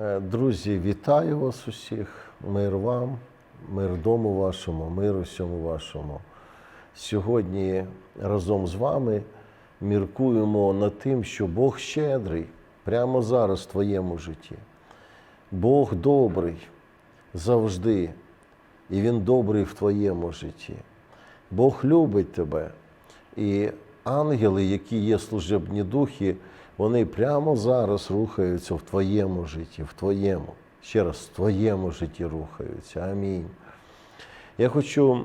Е, Друзі, вітаю вас усіх. Мир вам, мир дому вашому, мир усьому вашому. Сьогодні разом з вами міркуємо над тим, що Бог щедрий прямо зараз в твоєму житті. Бог добрий завжди, і Він добрий в твоєму житті. Бог любить тебе. І ангели, які є служебні духи, вони прямо зараз рухаються в твоєму житті, в твоєму, ще раз, в твоєму житті рухаються. Амінь. Я хочу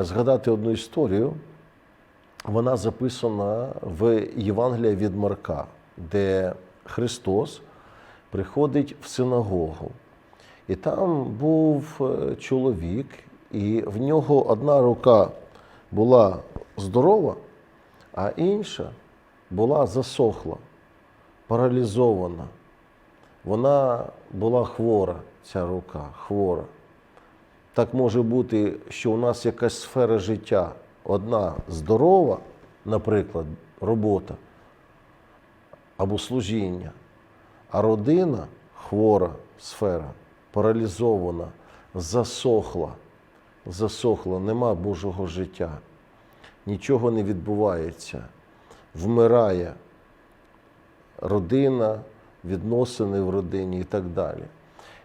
згадати одну історію. Вона записана в Євангелії від Марка, де Христос приходить в синагогу. І там був е, чоловік, і в нього одна рука була здорова, а інша була засохла, паралізована. Вона була хвора, ця рука, хвора. Так може бути, що у нас якась сфера життя одна здорова, наприклад, робота або служіння, а родина хвора сфера, паралізована, засохла, засохла, нема Божого життя, нічого не відбувається, вмирає родина, відносини в родині і так далі.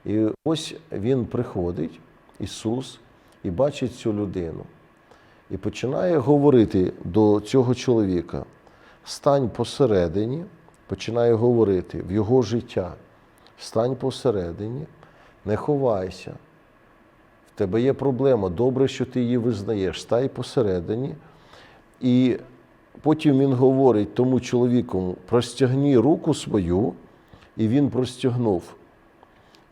І ось він приходить, Ісус, і бачить цю людину. І починає говорити до цього чоловіка: стань посередині, починає говорити в його життя. Стань посередині, не ховайся. В тебе є проблема, добре, що ти її визнаєш. Стань посередині. І потім він говорить тому чоловіку: простягні руку свою, і він простягнув.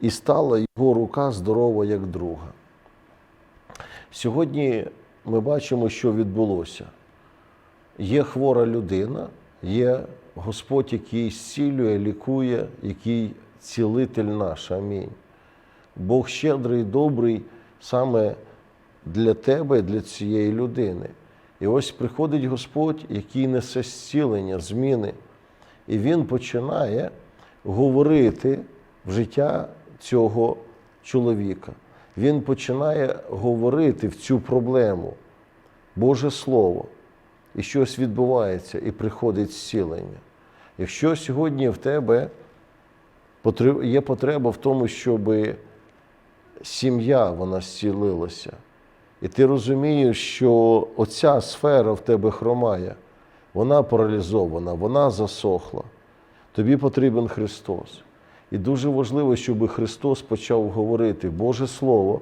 І стала його рука здорова, як друга. Сьогодні ми бачимо, що відбулося. Є хвора людина, є Господь, який зцілює, лікує, який цілитель наш. Амінь. Бог щедрий, добрий саме для тебе, для цієї людини. І ось приходить Господь, який несе зцілення, зміни. І Він починає говорити в життя цього чоловіка. Він починає говорити в цю проблему Боже Слово. І щось відбувається, і приходить зцілення. Якщо сьогодні в тебе є потреба в тому, щоб сім'я вона зцілилася, і ти розумієш, що оця сфера в тебе хромає, вона паралізована, вона засохла. Тобі потрібен Христос. І дуже важливо, щоб Христос почав говорити Боже Слово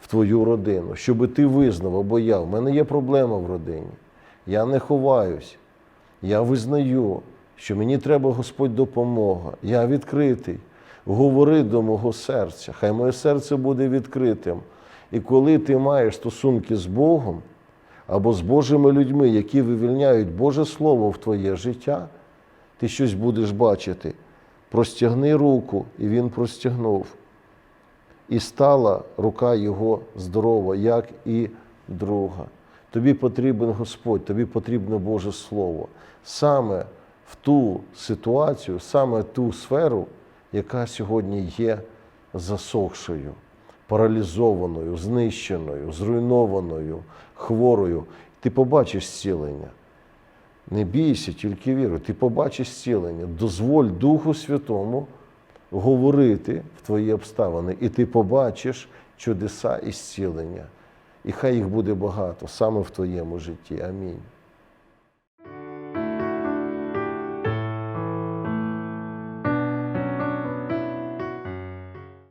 в твою родину, щоб ти визнав або я. В мене є проблема в родині. Я не ховаюсь. Я визнаю, що мені треба Господь допомога. Я відкритий. Говори до мого серця. Хай моє серце буде відкритим. І коли ти маєш стосунки з Богом або з Божими людьми, які вивільняють Боже Слово в твоє життя, ти щось будеш бачити. Простягни руку, і він простягнув. І стала рука його здорова, як і друга. Тобі потрібен Господь, тобі потрібно Боже Слово. Саме в ту ситуацію, саме ту сферу, яка сьогодні є засохшою, паралізованою, знищеною, зруйнованою, хворою. Ти побачиш зцілення. Не бійся, тільки віруй. Ти побачиш зцілення. Дозволь Духу Святому говорити в твої обставини, і ти побачиш чудеса і зцілення. І хай їх буде багато саме в твоєму житті. Амінь.